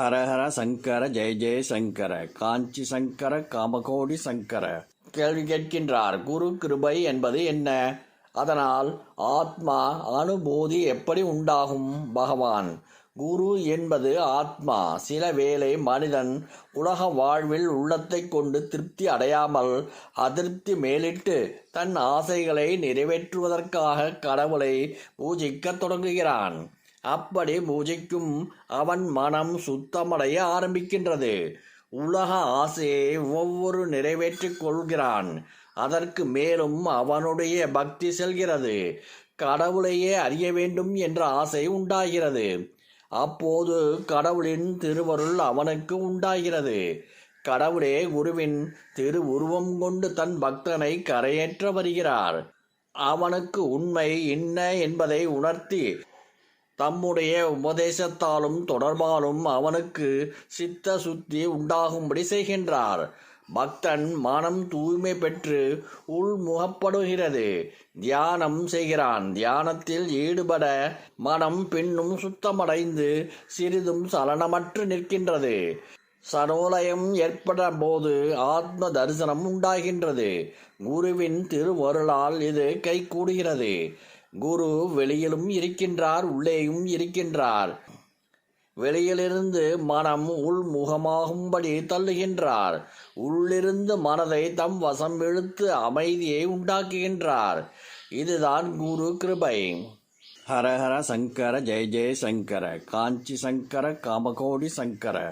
ஹரஹர சங்கர ஜெய ஜெய சங்கர காஞ்சி சங்கர காமகோடி சங்கர. கேள்வி கேட்கின்றார் குரு கிருபை என்பது என்ன? அதனால் ஆத்மா அனுபூதி எப்படி உண்டாகும் பகவான்? குரு என்பது ஆத்மா. சில வேளை மனிதன் உலக வாழ்வில் உள்ளத்தை கொண்டு திருப்தி அடையாமல் அதிருப்தி மேலிட்டு தன் ஆசைகளை நிறைவேற்றுவதற்காக கடவுளை பூஜிக்கத் தொடங்குகிறான். அப்படி பூஜைக்கும் அவன் மனம் சுத்தமடைய ஆரம்பிக்கின்றது. உலக ஆசையை ஒவ்வொரு நிறைவேற்றிக் கொள்கிறான். அதற்கு மேலும் அவனுடைய பக்தி செல்கிறது. கடவுளையே அறிய வேண்டும் என்ற ஆசை உண்டாகிறது. அப்போது கடவுளின் திருவருள் அவனுக்கு உண்டாகிறது. கடவுளே குருவின் திரு உருவம் கொண்டு தன் பக்தனை கரையேற்ற வருகிறார். அவனுக்கு உண்மை என்ன என்பதை உணர்த்தி தம்முடைய உபதேசத்தாலும் தொடர்பாலும் அவனுக்கு சித்த சுத்தி உண்டாகும்படி செய்கின்றார். பக்தன் மனம் தூய்மை பெற்று உள்முகப்படுகிறது தியானம் செய்கிறான். தியானத்தில் ஈடுபட மனம் பின்னும் சுத்தமடைந்து சிறிதும் சலனமற்று நிற்கின்றது. சனோலயம் ஏற்பட போது ஆத்ம தரிசனம் உண்டாகின்றது. குருவின் திருவருளால் இது கைகூடுகிறது. குரு வெளியிலும் இருக்கின்றார் உள்ளேயும் இருக்கின்றார். வெளியிலிருந்து மனம் உள்முகமாகும்படி தள்ளுகின்றார். உள்ளிருந்து மனதை தம் வசம் இழுத்து அமைதியை உண்டாக்குகின்றார். இதுதான் குரு கிருபை. ஹரஹர சங்கர ஜெய ஜெய சங்கர காஞ்சி சங்கர காமகோடி சங்கர.